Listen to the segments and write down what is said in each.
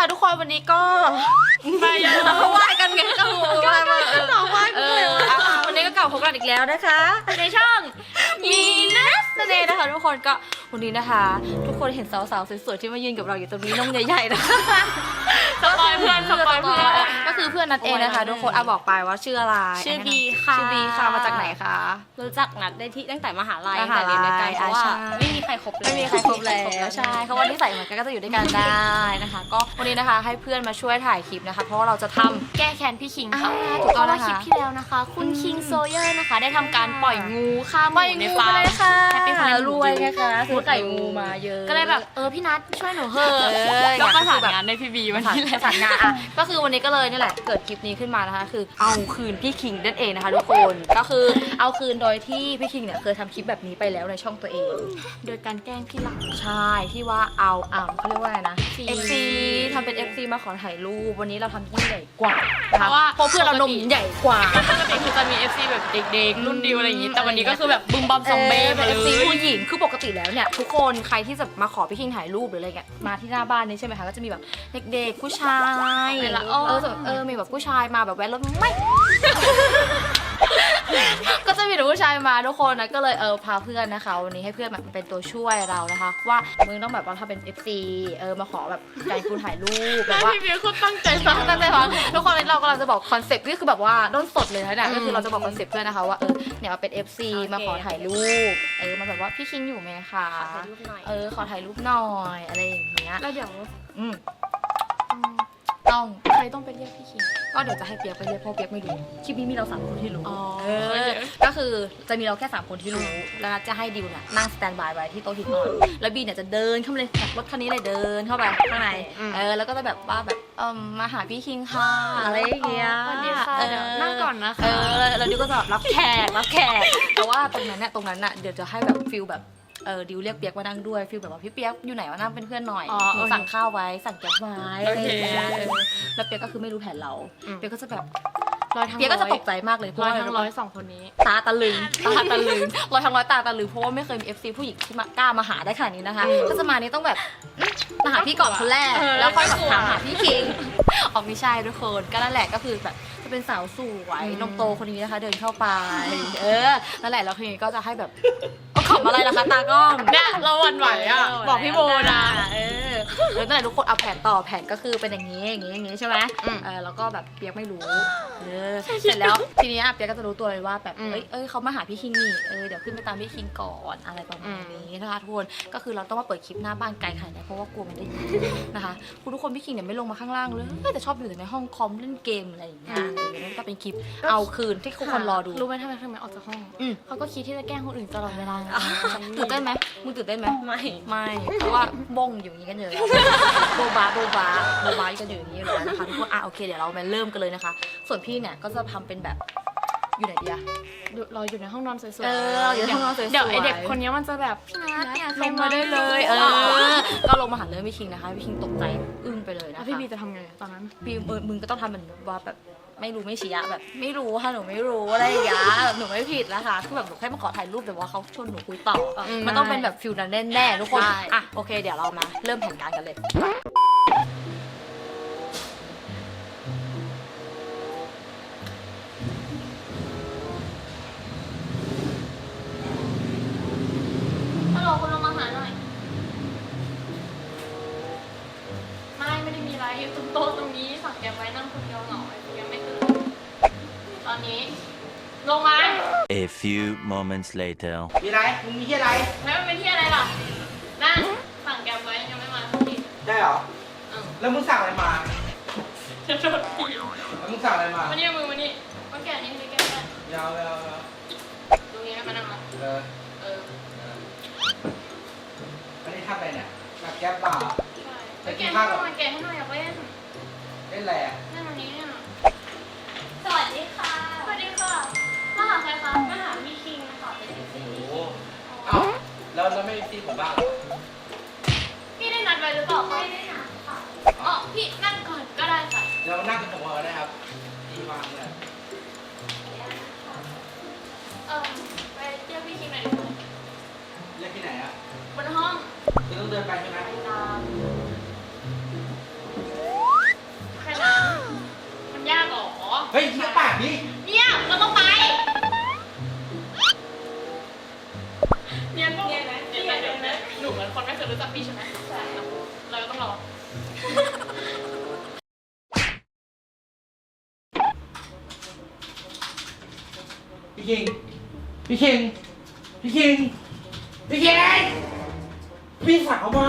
ค่ะทุกคนวันนี้ก็ไปเยอะเราก็ไหว้กันไงก็รู้อะไรมาเออสองวันเอเลอยอะวันนี้ก็กลับพบกันอีกแล้วนะคะ ในช่องมีนัสเดย์นะคะทุกคนก็วันนี้นะคะ ทุกคนเห็นสาวๆสวยๆที่มายืนกับเราอยู่ตรงนี้น้องใหญ่ๆนะคะ สปอยเพื่อนสปอยเพื่อน ก็คือเพื่อนนัดเองนะคะทุกคนอะบอกไปว่าชื่ออะไรชื่อบีค่ะชื่อบีค่ะมาจากไหนคะรู้จักนัดได้ที่ตั้งแต่มหาลัยมตั้งหาแต่ลัยเรียนด้วยกันเพราะว่าอ่าใช่ไม่มีใครคบเลยไม่มีใครครบแล้วใช่เขาะวันที่ใส่เหมือนกันก็จะอยู่ด้วยกันได้นะคะ ก็วันนี้นะคะให้เพื่อนมาช่วยถ่ายคลิปนะคะ เพราะว่าเราจะทำแก้แค้นพี่คิงค่ะอ่าถูถูกกต้ต้อองงนะคะคลิปที่แล้วนะคะ คุณคิงโซเยอร์นะคะ ได้ทำการปล่อยงูฆ่าหปล่มูอยในงูฟาไปร์มเลยค่ะแฮปปี้ฟาร์มรวยนะคะซื้อไก่งูมาเยอะก็เลยแบบเออพี่นัทช่วยหนูเถอะเออแล้วก็สานอยากงานในพี่บีวันสานนี้แหละสานงานอะก็คือวันนี้ก็เลยนี่แหละเกิดคลิปนี้ขึ้นมานะคะ คือเอาคืนพี่คิงนั่นเองนะคะทุกคนก็คือเอาคืนโดยที่พี่คิงเนี่ยเคยทำคลิปแบบนี้ไปแล้วในช่องตัวเอง โดยการแกล้งพี่หลักใช่ที่ว่าเอาอ่าเขาเรียกว่าอะไรนะ FC FC ทำเป็น FC มาขอถ่ายรูปวันนี้เราทำยิ่งใหญ่กว่านะคะเพราะว่า เพราะเพื่อนเรานมใหญ่กว่า ปกติคือจะมี FC แบบเด็กๆ รุ่นดิวอะไรอย่างงี้ แต่วันนี้ก็คือแบบบึมบัมซอมเบ้เเป็นเล FC ย ผู้หญิงคือปกติแล้วเนี่ยทุกคนใครที่จะมาขอพี่คิงถ่ายรูปหรืออะไรเงี้ยมาที่หน้าบ้านนี้ใช่ไหมคะก็จะมีแบบเด็กๆผู้ชายเวลาเออเออเออมีแบบผู้ชายมาแบบแว้นรถไม่ ก็จะมีแต่ผู้ชายมาทุกคนนะก็เลยเออพาเพื่อนนะคะ วันนี้ให้เพื่อนแบบเป็นตัวช่วยเรานะคะ ว่ามึงต้องแบบว่าถ้าเป็น FC เออมาขอแบบการคุณถ่ายรูปแบบว่า พี่บีคุณตั้งใจตั้ฟังงใจฟังทุกคนเรากำลังจะบอกคอนเซ็ปต์นี่คือแบบว่าด้นสดเลยนะเนี่ยอืมก็คือเราจะบอกคอนเซ็ปต์เพื่อนนะคะว่าเออเนี่ยมาเป็น FC โอเค มาขอถ่ายรูปเออมาแบบว่าพี่คิงอยู่ไหมคะขอถ่ายรูปหน่อยเออขอถ่ายรูปหน่อยอะไรอย่างเงี้ยแล้วเดี๋ยวอืมอืม ต้องใครต้องไปเรียกพี่คิงก็เดี๋ยวจะให้เปียกไปเรียกเพราะเปียกไม่รู้คลิปนี้มีเราสามคนที่รู้อ๋อเออก็คือจะมีเราแค่สามคนที่รู้แล้วจะให้ดิวเนี่ยนั่งสแตนบายไว้ที่โต๊ะหินอ่อนแล้วบีเนี่ยจะเดินเข้ามาเลยจากรถคันนี้เลยเดินเข้าไปข้างในอืมเออแล้วก็จะแบบว่าแบบเออมาหาพี่คิงค่ะอะไรอย่างเงี้ยสวัสดีค่ะเดี๋ยวนั่งก่อนนะคะเออแล้วแล้วดิวก็จะแบบรับแขกรับแขกแต่ว่าตรงนั้นเนี่ยตรงนั้นน่ะเดี๋ยวจะให้แบบฟิลแบบ เออดิวเรียกเปียกมานั่งด้วยฟิลแบบว่าพี่เปียกอยู่ไหนวะนั่งเป็นเพื่อนหน่อยอ๋อหนูโอเคสั่งข้าวไว้สั่งแก๊บไว้อะไรอย่างเงี้ยโอเค เออแล้วเปียกก็คือไม่รู้แผนเราอืม เปียกก็จะแบบร้อยทั้งเปียกก็จะร้อยตกใจมากเลยเพราะร้อยว่า ทั้งร้อยสองคนนี้ ตาตะลึง ตาตะลึงร้อยทั้งร้อยตาตะลึงเพราะว่าไม่เคยมี FC ผู้หญิงที่มากล้ามาหาได้ขนาดนี้นะคะอืมถ้าจะมานี้ต้องแบบอื้อมาหาพี่ก่อนคนแรก เออแล้วค่อยแบบไม่กลัวถามหาพี่คิง ออกไม่ใช่ทุกคนก็นั่นแหละก็คือแบบ จะเป็นสาวสวยอืมนมโตคนนี้นะคะ เดินเข้าไป เออนั่นแหละแล้วทีนี้ก็จะให้แบบเอาขำอะไรล่ะคะตากล้องเนี่ยเราหวันไหวอะ บอกพี่โบนะเออแล้วนั่นแหละทุกคนเอาแผนต่อแผนก็คือเป็นอย่างนี้อย่างนี้อย่างนี้ใช่ไหมอืมเออแล้วก็แบบเปียกไม่รู้เออเสร็จแล้วทีนี้เปียกก็จะรู้ตัวเลยว่าแบบอืมเอ้ยเอ้ยเขามาหาพี่คิงนี่เออเดี๋ยวขึ้นไปตามพี่คิงก่อนอะไรประมาณนี้นะคะทุกคนก็คือเราต้องมาเปิดคลิปหน้าบ้านไกลขนาดไหนเพราะว่ากลัวมันได้ยินนะคะคุณทุกคนพี่คิงเนี่ยไม่ลงมาข้างล่างเลยแต่ชอบอยู่แต่ในห้องคอมเล่นเกมอะไรอย่างเงี้ยเออนั่นก็เป็นคลิปเอาคืนที่ทุกคนรอดูรู้ไหมทำไมทำไมออกจากห้องอืม เขาก็คิดที่จะแกล้งคนอื่นตลอดเวลาตื่นเต้นไหมมึงตื่นเต้นไหมไม่ ไม่เพราะว่าบ้งอยู่อย่างนี้กันอยู่แล้วโบบาโบบาโบบากันอยู่อย่างนี้อยู่แล้วนะคะทุกคนอะโอเคเดี๋ยวเรามาเริ่มกันเลยนะคะ ส่วนพี่เนี่ยก็จะทำเป็นแบบ อยู่ไหนดีอะอยู่รออยู่ในห้องนอนสวยๆเออเราอยู่ในห้องนอนสวยๆ เดี๋ยวไอเด็กคนนี้มันจะแบบพี่นัทเนี่ยลงมาได้เลย เออ ก็ลงมาหาเรื่องพี่คิงนะคะ พี่คิงตกใจอึ้งไปเลยแล้นะวคะพี่บีจะทำไงตอนนั้นพี่เออมึงก็ต้องทำเหมือนว่าแบบไม่รู้ไม่ชี้อะแบบ ไม่รู้ค่ะหนูไม่รู้อะไรอย่างเงี้ยแบบหนูไม่ผิดนะคะคือแบบหนูแค่มาขอถ่ายรูปแต่ว่าเขาชวนหนูคุยต่ออมมันต้องเป็นแบบฟิลนั้นแน่ๆทุกคนใช่อะโอเค เดี๋ยวเรามาเริ่มแผนการกันเลย few moments later. มีอะไร มึงมีที่อะไร แล้วมันเป็นที่อะไรล่ะนั่งสั่งแกบไว้ยังไม่มาสักทีได้เหรออ้าวแล้วมึงสั่งอะไรมา จะโดนตีแล้วมึงสั่งอะไรมามานี่มือมานี่มาแกะนี่ไปแกะแกะยาวยาวยาวตรงนี้ให้มานั่งละเออเออเอออันนี้ทำอะไรเนี่ยแบบแก๊ปเปล่าใช่ไปแกะให้หน่อยแกะให้หน่อยอยากเล่นเล่นอะไรอะ แล้วแล้วไม่พี่ผมบ้างพี่ได้นัดไว้หรือเปล่าไม่ได้นัดค่ะอ๋อพี่นั่งก่อนก็ได้ค่ะเดี๋ยวนั่งกับผมก็ได้ครับตีวางเลยเออไปเรียกพี่คิมหนดีกว่าเรียกที่ไหนอะบนห้องจะต้องเดินไปใช่ไหมไปตามแค่นั้มันยากเหรอเฮ้ยเงียบปากดิเนี่ยเราต้องไป รู้จักพี่ใช่ไหมใช่เราก็ต้องรอพี่คิง พี่คิง พี่คิง พี่คิง พี่สาวมา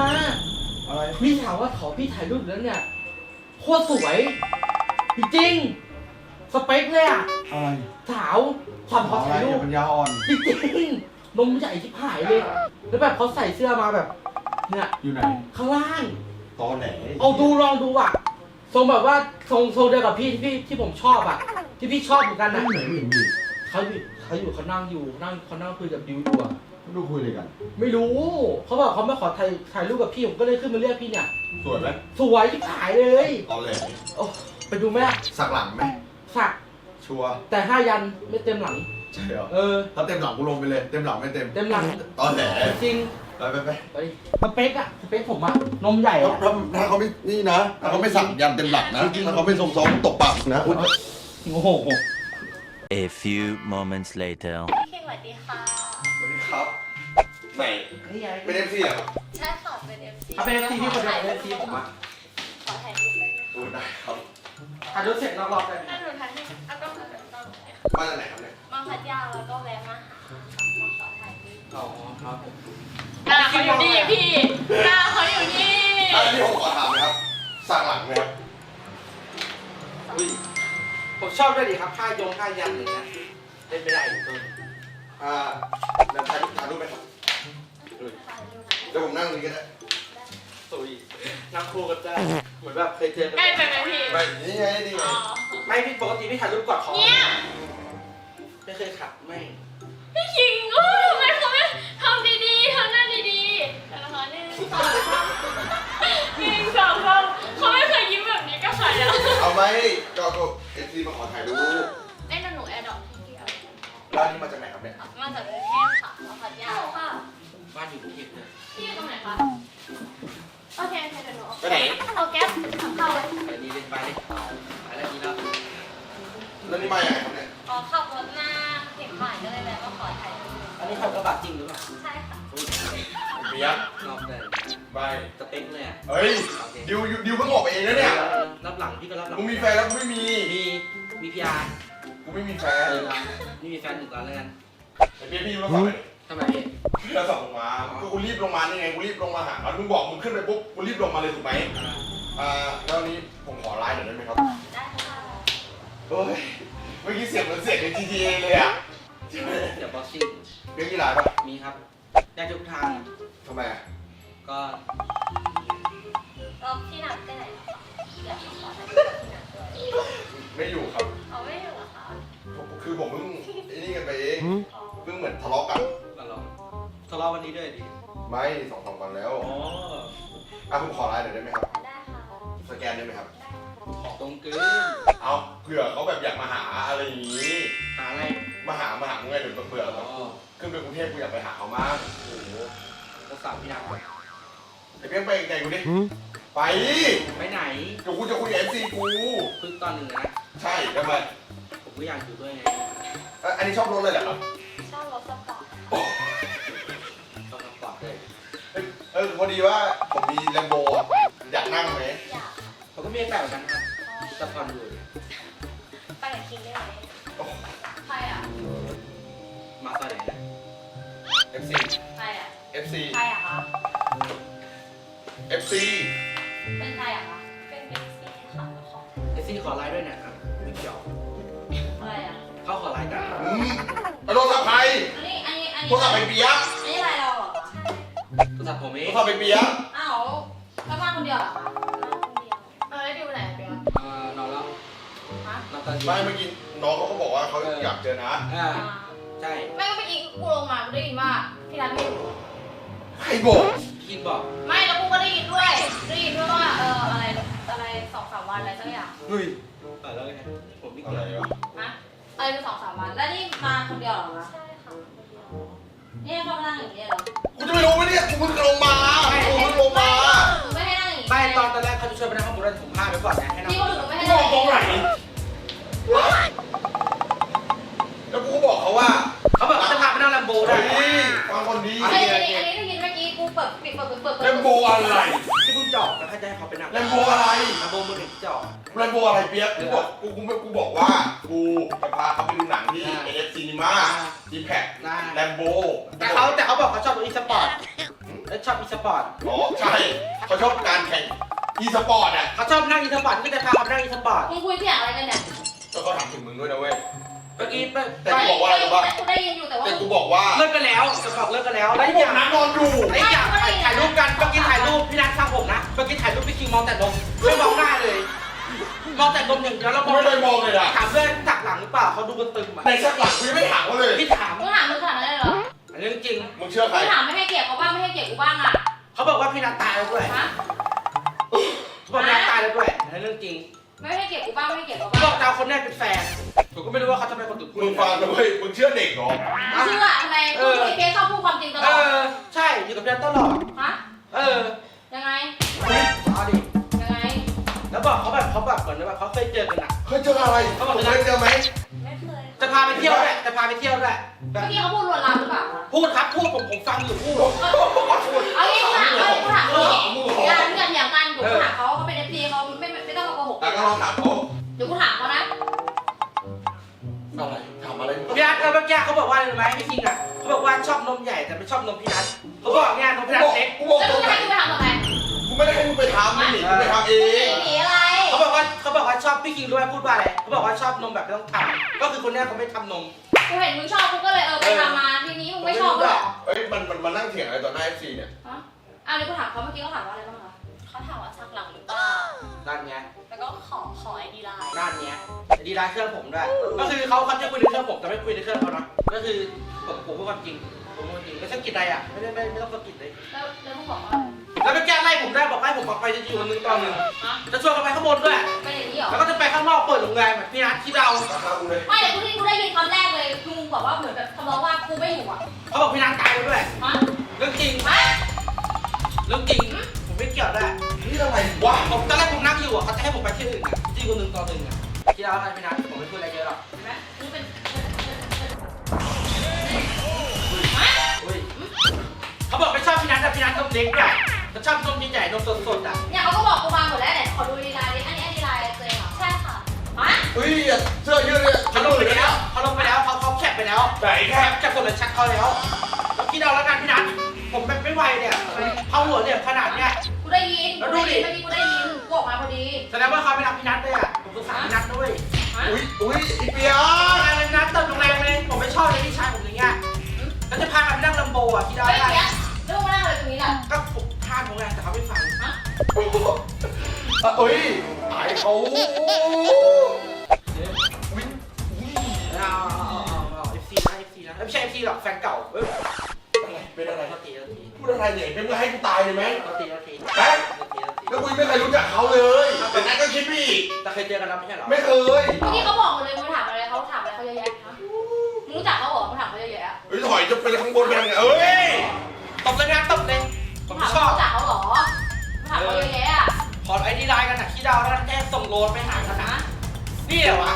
อะไร พี่สาวว่าขอพี่ถ่ายรูปแล้วเนี่ย โคตรสวย จริงๆสเปคเลยอะ อะไรสาวขอขออะไรถ่ายรูอย่าปปัญญาอ่อน จริงๆนมใหญ่ชิบหายเลย แล้วแบบเขาใส่เสื้อมาแบบ เนี่ยอยู่ไหนข้างล่าง ตอแหลเอาดูลองดูอะทรงแบบว่าทรงทรงเดียวกับพี่ที่พี่ที่ผมชอบอะ ที่พี่ชอบเหมือนกันนั่อะงไหนไม่เห็นดิเขาอยู่เขาอยู่เขานั่งอยู่นั่งเขานั่งคุยกับดิวอยู่อะไม่รู้คุยอะไรกัน ไม่รู้เขาบอกเขาไม่ขอถ่ายถ่ายรูปกับพี่ผมก็เลยขึ้นมาเรียกพี่เนี่ย สวยไหมสวยชิบหายเลยตอแหลโอ้ไปดูไหมล่ะสักหลังไหมสักชัวร์แต่ห้ายันไม่เต็มหลัง ใช่เหรอเออ ถ้าเต็มหลังกูลงไปเลย เต็มหลังไม่เต็ม เต็มหลัง ตอแหลจริง ไปไปไปไปสเปคอะสเปคผมอะนมใหญ่ถ้าอะถ้าถ้าเขาไม่นี่นะถ้าเขาไม่สั่งยันเต็มหลังนะถ้าเขาไม่ทรงซ้อมตบปากนะอุ๊ยโอ้โห A few moments later. พี่คิงสวัสดีค่ะสวัสดีครับไหนนี่ไงเป็นเอฟซีเหรอครับใช่ค่ะเป็น FC เขาเป็นเอฟซีพี่คนเดียวเป็นเอฟซีผมอะขอถ่ายรูปได้ไหมดูได้ครับถ่ายรูปเสร็จนอกรอบได้ไหมถ้าหนูถ่ายให้เอากล้องถ่ายกล้องมาจากไหนครับเนี่ยมาพัทยาแล้วก็แวะมาหาค่ะมาขอถ่ายรูปอ๋อครับผม หน้าเขาอยู่นี่พี่ หน้าเขาอยู่นี่อันนี้ผมขอถามนะครับ สักหลังไหมครับอุ้ยผมชอบด้วยดิครับค่ายงค่ายยันอย่างเงี้ยเล่นไม่ได้อยู่ตรงอ่าเดี๋ยวถ่ายรูปถ่ายรูปไหมครับอุ้ยถ่ายรูปเดี๋ยวผมนั่งตรงนี้ก็ได้สุยนั่งคู่กันได้เหมือนแบบเคยเจอกันใกล้ไปไหมพี่ไปนี่ไงนี่ไงอ๋อไม่พี่ปกติพี่ถ่ายรูปกอดคอเนี่ยไม่เคยขัดไม่พี่คิงโอ้ทำไมเขาไม่ทำดี หนึ่งสองสามหนึ่งสองสามเขาไม่เคยยิ้มแบบนี้กับใครอะเอาไหมก็ก็เอฟซีมาขอถ่ายรูปเอ้ยแต่หนูแอร์ดรอปพี่เดียวร้านนี้มาจากไหนครับเนี่ยมาจากกรุงเทพค่ะมาพัทยาค่ะ บ้านอยู่กรุงเทพเนี่ยพี่อยู่ตรงไหนคะ โอเคโอเคเดี๋ยวหนูเอาไปไหนเอาแก๊สถังเข้าเลยไปนี่เล่นไปเลยไปแล้วนี่แล้วแล้วนี่มาอย่างไรครับเนี่ยอ๋อขับรถมาเห็นผ่านก็เลยแวะมาขอถ่ายรูปอันนี้ขับกระบะจริงหรือเปล่า ใช่ค่ะ เบียร์นอกเลยไปสเปคเลยอะเฮ้ยดิวดิวเพิ่งออกไปเองนะเนี่ยรับหลังพี่ก็รับหลังกูมีแฟนแล้วกูไม่มี มีมีพีอาร์กูไม่มีแฟเอนอนี่มีแฟนหนึ่งก่อนแล้วกันไอ้เบียร์พี่รู้สั่งเลยทำไมพี่พี่เราสั่งลงมาคือกูรีบลงมานี่ไงกูรีบลงมาหามึงบอกมึงขึ้นไปปุ๊บกูรีบลงมาเลยถูกไหมอ่าแล้วนี้ผมขอไลน์หน่อยได้ไหมครับได้ค่ะโอ้ยเมื่อกี้เสียงเหมือนเสียงใน GTA เลยอะเดี๋ยวบ็อกซิ่งเบียร์กี่ไลน์ปะมีครับ ได้ทุกทางทำไมอะก็แล้วพี่นัดไปไหนแล้วคะเดี๋ยวขอถ่ายรูปกับพี่นัดด้วยไม่อยู่ครับเอาไม่อยู่เหรอคะคือผมเพิ่งไอ้นี่กันไปเองอ๋อเพิ่งเหมือนทะเลาะกันตลอดทะเลาะวันนี้ด้วยดิไม่สองสามวันแล้วอ๋ออะผมขอไลน์หน่อยได้ไหมครับ ได้ค่ะ สแกนได้ไหมครับ ขอตรงเกินเอาเผื่อเขาแบบอยากมาหาอะไรอย่างนี้ หาอะไรมาหามาหามึงไงเดี๋ยวเบื่ออ๋แบอบ ขึ้นไปกรุงเทพกูอยากไปหาเขามากโอ้โหก็สาวพี่หนักไอ้เพี้ยงไปไกลกูดิ ไปไปไหนเดี๋ยวกูจะคุยกับเอฟซีกู พึ่งตอนหนึ่งนะ ใช่ทำไมผมก็อยากอยู่ด้วยไงเอ่ออันนี้ชอบรถเลยเหรอครับชอบรถสปอร์ตโอ้ต้องทำปอดเลยเอ้ยเออพอดีว่าผมมีแลมโบอยากนั่งไหมอยากผมก็มีแต่เหมือนกันครับจะผ่อนอยู่ไปกับคิงได้ไหมใครอะมาตอนไหน นะเอฟซีใครอะเอฟซีใครอะคะเอฟซีเป็นใครอะคะ เป็นเด็กซีค่ะมาขอไอซี่ขอไลน์ด้วยนะครับไม่เกี่ยวอะไรอะ เขาขอไลน์กันอืมแล้วโทรศัพท์ใครอันนี้ อันนี้ อันโทนี้รศัพท์ไปเปียกอันนี้อะไรเราเหรอคะโทรศัพท์ผมเอโทงรศัพท์ไปเปียกอ้าวแล้วมาคนเดียวเหรอคะมาคนเดียวเออแล้วดิวไหนอะเปียเอ่อนอนแล้วฮะนอนตอนเย็นไม่เมื่อกี้น้องเขาก็บอกว่าเขาอยากเจอนะ อ่าอ่าใช่ไม่ก็เมื่อกี้ กูลงมากูได้ยินว่าพี่นัทไม่อยู่ใครบอกคินบอกไม่แล้วกูก็ได้ยินด้วยได้ยินด้วยว่าเอออะไรอะไรสองสามวันอะไรสักอย่างเฮ้ยเออแล้วไงผมไม่อะเกี่ไรยววะฮะอะไรเป็นสองสามวันแล้วนี่มาคนเดียวเหรอคะใช่ค่ะคนเดียวนี่เขามานั่งอย่างนี้เหรอกูจะไม่รู้ไหมเนี่ยกูเพิ่งลงมากูเพิ่งลงมาหนูไม่ให้นั่งอย่างนี้ไม่ตอนตอนแรกเขาจะชวนไปนั่งข้างบนแล้วผมพลาดไปก่อนไงให้นั่งพี่ก็หนูไม่ให้กูนั่งบอกตรงไหน ให้เขาไปนั่งแลมโบอะไรลมโบมือหนึ่งที่จอดแลมโบอะไรเปียกกูบอกกูกูกูบอกว่ากูจะพาเขาไปดูหนังที่อ่า AF Cinema ดีแพ็คได้ แลมโบแต่เขาแต่เขาบอกเขาชอบอีสปอร์ตแล้วชอบอีสปอร์ตอ๋อใช่เขาชอบการแข่งอีสปอร์ตอะเขาชอบนั่งอีสปอร์ตก็จะพาเขาไปนั่งอีสปอร์ตมึงคุยเสียงอะไรกันเนี่ยก็เขาถามถึงมึงด้วยนะเว้ยเมื่อกี้เมื่อแต่กูบอกว่าอะไรรู้ป่ะกูได้ยินอยู่แต่ว่าแต่กูบอกว่าเลิกกันแล้วจะบอกเลิกกันแล้วแล้วไอ้อีกพอวกย่างนั้นนอนอยู่ไอ้อีกอย่างถ่ายถ่ายรูปกันเมื่อกี้ถ่ายรูปพี่นัทฟังผมนะเมื่อกี้ถ่ายรูปพี่คิงมองแต่นมไม่มองหน้าเลยมองแต่นมอย่างเดียวแล้วมกูองไม่ได้มองเลยอะถามเพื่อนจักหลังหรือเปล่าเขาดูกันตึมอะในชักหลังกูยังไม่ถามเขาเลยพี่ถามมึงถามมึงขนาดนั้นเลยเหรออันนี้เรื่องจริงมึงเชื่อใครมึงถามไม่ให้เกียรติเขาบ้างไม่ให้เกียรติกูบ้างอะเขาบอกว่าพี่นัทตายแล้วด้วยฮะเขาบอกพี่นัทตายแล้วด้วยอันนี้เรื่องจริงไม่ให้เกียรติกูบ้างไม่ให้เกียรติเขาเขาบบ้าองกจะเอาคนแรกเป็นแฟนผมก็ไม่รู้ว่าเขาจะเป็นคนตุ่มึงฟังนะเว้ยมึงเชื่อเด็กเหรอ เชื่อทำไมกูคุยเกสชอบพูดความจริงตลเออดอ ใช่อยู่กับพี่นัทตลอด ฮะเออยังไงเอาดิยังไงแล้วบอกเขาแบบเขาแบบเหมือนแบบเขาเคยเจอกันอะ เคยเจออะไรเขาบอกเคยเจอไหมไม่เคยจะพาไปเที่ยวด้วยจะพาไปเที่ยวด้วยแบเมื่บอกี้เขาพูดลวนลามหรือเปล่าพูดครับพูดผมผมฟังอยู่พูดเอางี้กูถามเอากูถามมึเขางเหรอมึงเหรออย่าเรื่องอย่างกันเดี๋ยวกูถามเขาเขาเป็นเอฟซีเขาไม่ไม่ไม่ต้องมาโกหกอะก็ลองถามเขาเดี๋ยวกูถามเขานะ กี้เขาบอกว่าอะไรรู้ไหมพี่คิงอะเขาบอกว่าชอบนมใหญ่แต่ไม่ชอบนมพี่นัทเขาบอกเนี่ยนมพี่นัทเล็กกูบอกแล้วตมึรงงจะไหนให้กูไปถามทำไมกูไม่ได้ให้มึงไปทำมึงหนีกูไปทำเอหนีงหนีอะไรเขาบอกว่าเขาบอกว่าชอบพี่คิงด้วยพูดว่าอะไรเขาบอกว่าชอบนมแบบไม่ต้องทำก็คือคนเนี้ยเขาไม่ทำนม กูเห็นมึงชอบกูก็เลยเออไปทำมาทีนี้มึงไม่ชอบเหรอเอ้ยมันมันมานั่งเถียงอะไรต่อหน้า FC เนี่ย ฮะอะเดี๋ยวกูถามเขาเมื่อกี้เขาถามว่าอะไรบ้างคะเขาถามว่าสักหลังหรือเปล่านั่นไงแล้วก็ขอขอไอดีไลน์นั่นไง ดีไลน์เครื่องผมด้วย ก็คือเขาเขาจะคุยในเครื่องผมแต่ไม่คุยในเครื่องเขานะ ก็คือผมผมพูดความจริง ผมพูดความจริงไม่สะกิดใดอะ ไม่ได้ไม่ไม่ต้องสะกิดเลย แล้วแล้วมึงบอกว่าแล้วก็แก้ไล่ผมได้บอกไล่ผมออกไปจะอยู่คนหนึงตอนหนึ่งฮะจะชวนกันไปข้างบนด้วย เป็นอย่างนี้เหรอ แล้วก็จะไปข้างนอกเปิดโรงแรมแบบพี่นัทที่เราราคากูเลยไม่แต่กูที่กูได้ยินคำแรกเลยคือมึงบอกว่าเหมือนแบบทำนองว่ากูไม่อยู่อะเขาบอกพี่นัทตายแล้วด้วย ฮะเรื่องจริงฮะเรื่องจริง ผมไม่เกี่ยวด้วยนี่อะไรวะผมตอนแรกผมนั่งอยู่อะเขาจะให้ผมไปที่อื่นอะที่คนหนึ่งต่อหนึ่งอะ ที่เราอะไรพี่นัทผมไม่พูดอะไรเยอะหรอกเห็นไหมมึงเป็นอุ้ยเขาบอกไม่ชอบพี่นัทแต่พี่นัทนมเล็กด้วยเขาชอบนมใหญ่ๆนมสดๆอะเนี่ยเขาก็บอกกูมาหมดแล้วไหนขอดูดีไลน์ดิอันนี้อันนี้ไลน์ตัวเองเหรอใช่ค่ะฮะเฮ้ยเสื้อยืดเนี่ยเขาลงไปแล้วเขาลงไปแล้วเขาเขาแคปไปแล้วไหนแคแค่ปจากส่วนชัดเขาแล้วแล้วคิดเอาแล้วกันพี่นัทผมไม่ไม่ไหวเนี่ยเขาหัวเนี่ยขนาดเนี้ยกูได้ยินแล้วดูดิเมื่อกี้กูได้ยินกูออกมาพอดีแสดงว่าเขาไม่รักพี่นัทด้วยอะ ผมสงสารพี่นัทด้วยฮะอุ้ยอุ้ยอีเปียอะไรนัทเติมโรงแรมเลยผมไม่ชอบเลยพี่ชายผมอย่างเงี้ยแล้วจะพากันไปนั่งลัมโบอะพี่ดาวเฮ้ยได้เดี๋ยวแล้วมึงมานั่งอะไรตรงนี้ล่ะก็ผมท่าผมไงแต่เขาไม่ฟังฮะเอ้ยตายเขาอุ้ยอุ้ยเอาเอาเอาเอาเอฟซีนะเอฟซีนะไม่ใช่เอฟซีหรอกแฟนเก่าเอ้ยอะไรเป็นอะไรโทษทีโทษทีพูดอะไรเนี่ยเป็นมึงให้กูตายเลยไหมโทษทีโทษทีแป๊ บโทษทีโทษทีแล้วกูยังไม่เคยรู้จักเขาเลยแต่นั่นก็คิดพี่อีกแต่เคยเจอกันแล้วไม่ใช่เหรอไม่เคยเมื่อกี้เขาบอกหมดเลยมึงถามอะไรเขาถามอะไรเขาเยอะแยะฮะมึงรู้จักเขาเหรอมึงถามเขาเยอะแยะเฮ้ยถอยจะไปข้างบนไปทางไหนเอ้ยตบเลยนะตบเลยผมึมงไม่ถามชอบเขารู้จักเขาเหรอมึงถามเขาเยอะแยะอะขอไอดีไลน์กันนะขี้ดาวแล้วแค่ส่งโลนไปหากันนะฮะนี่เหรอวะ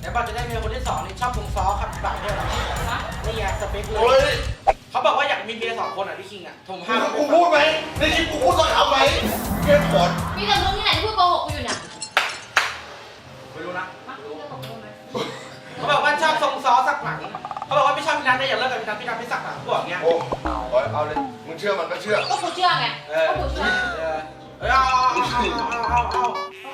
เดี๋ยวบอกจะได้เมียคนที่สองนี่ชอบทรงซ้อขับปากด้วยเหรอฮะนี่ไงสเปคเลโอ้ยยเขาบอกว่าอยากมีเมียสองคนอะพี่คิงอะผมห้ามกูพูดไหมในคลิปกูพูดสักคำไหมเก มขอดมีแต่มึงที่ไหนที่พูดโกหกกูอยู่เนี่ยไม่รู้นะฮะมึงจะตกลงไหมเขาบอกว่าชอบทรงซ้อสักหลังเขาบอกว่าไม่ชอบพี่นัทนะอย่าเลิกกับพี่นัทพี่นัทไม่สักหลังพวกเนี้ยโอ้เอาเอาเลย มึงเชื่อมันก็เชื่อ ก็กูเชื่อไงเออก็กูเชื่อเออเออเอาเอาเอาเอาเอา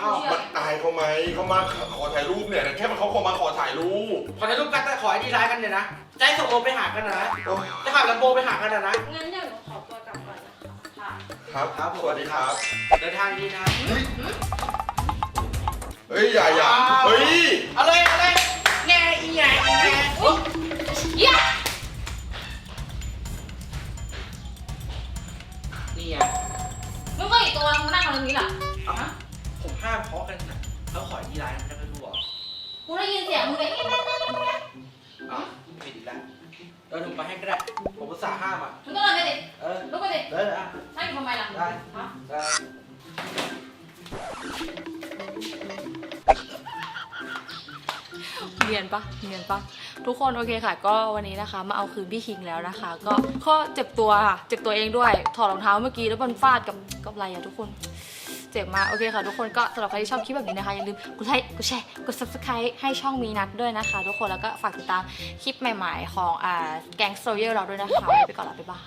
เอา มันอายเขาไหมเขามาขอถ่ายรูปเนี่ยแค่มันเขาขอมาขอถ่ายรูป ขอถ่ายรูปกันแต่ขอไอดีไลน์กันเนี่ยนะจะให้ส่งโลไปหากันนะโอ้ยจะขับลำโบไปหากันนะนะงั้นเดี๋ยวหนูขอตัวกลับก่อนนะ คะค่ะครับสวัสดีครับ เดินทางดีนะเฮ้ยอย่าอย่าเฮ้ยเอาเลยเอาเลยแง่อีแง่อีแง่เหี้ยนี่ไงมึงก็อีกตัวมึงมานั่งตรงนี้ล่ะเอาฮะผมห้ามเพาะกันนะแล้วขอไอดีไลน์มันจะไม่รู้เหรอกูได้ยินเสียงมึงเลยอะผิดอีกแล้วเออผมไปให้ก็ได้ผมอุตส่าห์ห้ามอะมึงต้องเดินไปดิเออลุกไปดิ ได้ได้ นั่งอยู่ทำ ได้ได้เนียนปะเนียนปะทุกคนโอเคค่ะ ก็วันนี้นะคะ มาเอาคืนพี่คิงแล้วนะคะ ก็ก็เจ็บตัวค่ะ เจ็บตัวเองด้วย ถอดรองเท้าเมื่อกี้แล้วมันฟาดกับกับอะไรอะทุกคนเจ็บมากโอเคค่ะทุกคนก็สำหรับใครที่ชอบคลิปแบบนี้นะคะ อย่าลืมกดไลค์กดแชร์กด subscribe ให้ช่องมีนัดด้วยนะคะ ทุกคนแล้วก็ฝากติดตามคลิปใหม่ๆ ของอ่าแก๊งโซเยอร์เราด้วยนะคะไปก่อนแล้วบ๊ายบาย